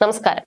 നമസ്കാരം.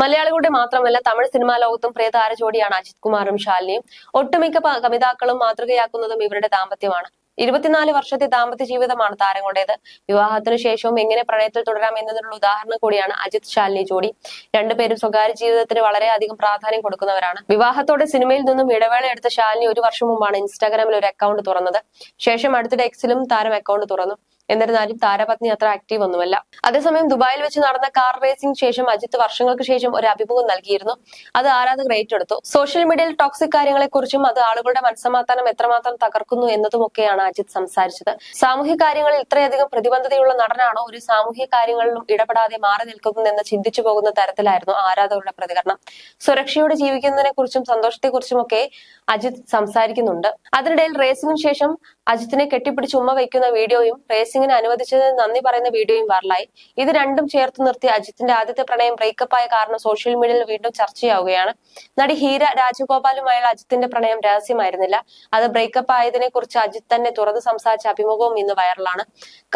മലയാളികളുടെ മാത്രമല്ല തമിഴ് സിനിമാ ലോകത്തും പ്രിയതാര ജോഡിയാണ് അജിത് കുമാറും ശാലിനിയും. ഒട്ടുമിക്ക കവിതാക്കളും മാതൃകയാക്കുന്നതും ഇവരുടെ ദാമ്പത്യമാണ്. ഇരുപത്തിനാല് വർഷത്തെ ദാമ്പത്യ ജീവിതമാണ് താരങ്ങളുടേത്. വിവാഹത്തിനു ശേഷവും എങ്ങനെ പ്രണയത്തിൽ തുടരാം എന്നതിനുള്ള ഉദാഹരണം കൂടിയാണ് അജിത് ശാലിനി ജോഡി. രണ്ടുപേരും സ്വകാര്യ ജീവിതത്തിന് വളരെയധികം പ്രാധാന്യം കൊടുക്കുന്നവരാണ്. വിവാഹത്തോടെ സിനിമയിൽ നിന്നും ഇടവേള എടുത്ത ശാലിനി ഒരു വർഷം മുമ്പാണ് ഇൻസ്റ്റാഗ്രാമിൽ ഒരു അക്കൗണ്ട് തുറന്നത്. ശേഷം അടുത്തിടെ എക്സിലും താരം അക്കൗണ്ട് തുറന്നു. എന്നിരുന്നാലും താരപത്നി അത്ര ആക്റ്റീവ് ഒന്നുമല്ല. അതേസമയം ദുബായിൽ വെച്ച് നടന്ന കാർ റേസിംഗ് ശേഷം അജിത്ത് വർഷങ്ങൾക്ക് ശേഷം ഒരു അഭിമുഖം നൽകിയിരുന്നു. അത് ആരാധകർ ഏറ്റെടുത്തു. സോഷ്യൽ മീഡിയയിൽ ടോക്സിക് കാര്യങ്ങളെക്കുറിച്ചും അത് ആളുകളുടെ മനസ്സമാധാനം എത്രമാത്രം തകർക്കുന്നു എന്നതുമൊക്കെയാണ് അജിത് സംസാരിച്ചത്. സാമൂഹ്യ കാര്യങ്ങളിൽ ഇത്രയധികം പ്രതിബന്ധതയുള്ള നടനാണോ ഒരു സാമൂഹ്യ കാര്യങ്ങളിലും ഇടപെടാതെ മാറി നിൽക്കുന്നതെന്ന് ചിന്തിച്ചു പോകുന്ന തരത്തിലായിരുന്നു ആരാധകരുടെ പ്രതികരണം. സുരക്ഷയോടെ ജീവിക്കുന്നതിനെ കുറിച്ചും സന്തോഷത്തെക്കുറിച്ചും ഒക്കെ അജിത് സംസാരിക്കുന്നുണ്ട്. അതിനിടയിൽ റേസിംഗിന് ശേഷം അജിത്തിനെ കെട്ടിപ്പിടിച്ച് ഉമ്മ വയ്ക്കുന്ന വീഡിയോയും റേസിംഗിന് അനുവദിച്ചതിന് നന്ദി പറയുന്ന വീഡിയോയും വൈറലായി. ഇത് രണ്ടും ചേർത്ത് നിർത്തി അജിത്തിന്റെ ആദ്യത്തെ പ്രണയം ബ്രേക്കപ്പ് ആയ കാരണം സോഷ്യൽ മീഡിയയിൽ വീണ്ടും ചർച്ചയാവുകയാണ്. നടി ഹീര രാജഗോപാലുമായുള്ള അജിത്തിന്റെ പ്രണയം രഹസ്യമായിരുന്നില്ല. അത് ബ്രേക്കപ്പ് ആയതിനെ കുറിച്ച് അജിത് തന്നെ തുറന്ന് സംസാരിച്ച അഭിമുഖവും ഇന്ന് വൈറലാണ്.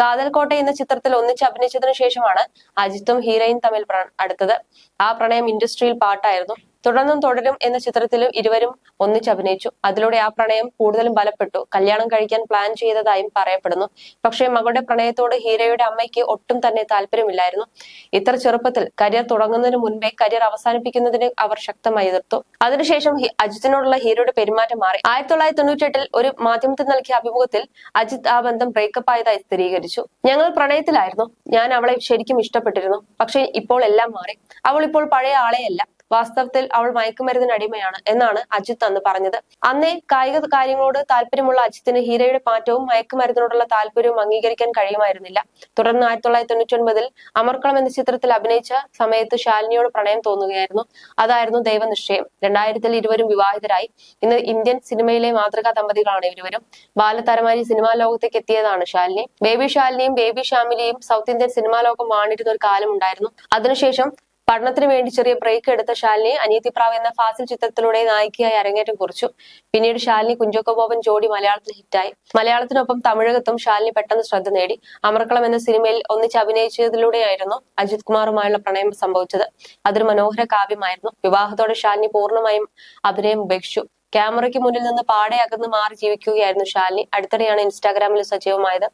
കാതൽകോട്ട എന്ന ചിത്രത്തിൽ ഒന്നിച്ച് അഭിനയിച്ചതിനു ശേഷമാണ് അജിത്തും ഹീരയും തമ്മിൽ അടുത്തത്. ആ പ്രണയം ഇൻഡസ്ട്രിയിൽ പാട്ടായിരുന്നു. തുടർന്നും തുടരും എന്ന ചിത്രത്തിലും ഇരുവരും ഒന്നിച്ച് അഭിനയിച്ചു. അതിലൂടെ ആ പ്രണയം കൂടുതലും ബലപ്പെട്ടു. കല്യാണം കഴിക്കാൻ പ്ലാൻ ചെയ്തതായും പറയപ്പെടുന്നു. പക്ഷേ മകളുടെ പ്രണയത്തോട് ഹീരയുടെ അമ്മയ്ക്ക് ഒട്ടും തന്നെ താല്പര്യമില്ലായിരുന്നു. ഇത്ര ചെറുപ്പത്തിൽ കരിയർ തുടങ്ങുന്നതിന് മുൻപേ കരിയർ അവസാനിപ്പിക്കുന്നതിന് അവർ ശക്തമായി എതിർത്തു. അതിനുശേഷം അജിത്തിനോടുള്ള ഹീരോയുടെ പെരുമാറ്റം മാറി. ആയിരത്തി തൊള്ളായിരത്തി തൊണ്ണൂറ്റെട്ടിൽ ഒരു മാധ്യമത്തിൽ നൽകിയ അഭിമുഖത്തിൽ അജിത് ആ ബന്ധം ബ്രേക്കപ്പ് ആയതായി സ്ഥിരീകരിച്ചു. ഞങ്ങൾ പ്രണയത്തിലായിരുന്നു. ഞാൻ അവളെ ശരിക്കും ഇഷ്ടപ്പെട്ടിരുന്നു. പക്ഷേ ഇപ്പോൾ എല്ലാം മാറി. അവൾ ഇപ്പോൾ പഴയ ആളെയല്ല. വാസ്തവത്തിൽ അവൾ മയക്കുമരുന്നിന് അടിമയാണ് എന്നാണ് അജിത്ത് അന്ന് പറഞ്ഞത്. അന്നേ കായിക കാര്യങ്ങളോട് താല്പര്യമുള്ള അജിത്തിന് ഹീരയുടെ മാറ്റവും മയക്കുമരുന്നിനോടുള്ള താല്പര്യവും അംഗീകരിക്കാൻ കഴിയുമായിരുന്നില്ല. തുടർന്ന് ആയിരത്തി തൊള്ളായിരത്തി തൊണ്ണൂറ്റി ഒൻപതിൽ അമർക്കളം എന്ന ചിത്രത്തിൽ അഭിനയിച്ച സമയത്ത് ശാലിനിയോട് പ്രണയം തോന്നുകയായിരുന്നു. അതായിരുന്നു ദൈവനിശ്ചയം. രണ്ടായിരത്തിൽ ഇരുവരും വിവാഹിതരായി. ഇന്ന് ഇന്ത്യൻ സിനിമയിലെ മാതൃകാ ദമ്പതികളാണ് ഇരുവരും. ബാലതാരമായി സിനിമാ ലോകത്തേക്ക് എത്തിയതാണ് ശാലിനി. ബേബി ശാലിനിയും ബേബി ഷാമിലിയും സൗത്ത് ഇന്ത്യൻ സിനിമാ ലോകം വാണിരുന്ന ഒരു കാലം ഉണ്ടായിരുന്നു അതിനുശേഷം പഠനത്തിന് വേണ്ടി ചെറിയ ബ്രേക്ക് എടുത്ത ശാലിനി അനിയത്തിപ്രാവ് എന്ന ഫാസിൽ ചിത്രത്തിലൂടെ നായികയായി അരങ്ങേറ്റം കുറിച്ചു. പിന്നീട് ശാലിനി കുഞ്ചോക്കോ ബോബൻ ജോഡി മലയാളത്തിൽ ഹിറ്റായി മലയാളത്തിനൊപ്പം തമിഴകത്തും ശാലിനി പെട്ടെന്ന് ശ്രദ്ധ നേടി. അമർക്കളം എന്ന സിനിമയിൽ ഒന്നിച്ച് അഭിനയിച്ചതിലൂടെയായിരുന്നു അജിത് കുമാറുമായുള്ള പ്രണയം സംഭവിച്ചത്. അതൊരു മനോഹര കാവ്യമായിരുന്നു. വിവാഹത്തോടെ ശാലിനി പൂർണമായും അഭിനയം ഉപേക്ഷിച്ചു. ക്യാമറയ്ക്ക് മുന്നിൽ നിന്ന് പാടെ അകന്ന് മാറി ജീവിക്കുകയായിരുന്നു ശാലിനി. അടുത്തിടെയാണ് ഇൻസ്റ്റാഗ്രാമിൽ സജീവമായത്.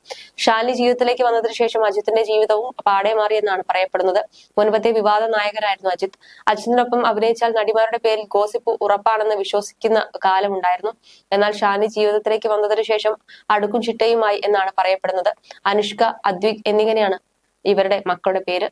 ശാലിനി ജീവിതത്തിലേക്ക് വന്നതിന് ശേഷം അജിത്തിന്റെ ജീവിതവും പാടെ മാറിയെന്നാണ് പറയപ്പെടുന്നത്. മുൻപത്തെ വിവാദ നായകനായിരുന്നു അജിത്. അജിത്തിനൊപ്പം അഭിനയിച്ചാൽ നടിമാരുടെ പേരിൽ ഗോസിപ്പ് ഉറപ്പാണെന്ന് വിശ്വസിക്കുന്ന കാലമുണ്ടായിരുന്നു. എന്നാൽ ഷാനി ജീവിതത്തിലേക്ക് വന്നതിന് ശേഷം അടുക്കും ചിട്ടയുമായി എന്നാണ് പറയപ്പെടുന്നത്. അനുഷ്ക അദ്വിക് എന്നിങ്ങനെയാണ് ഇവരുടെ മക്കളുടെ പേര്.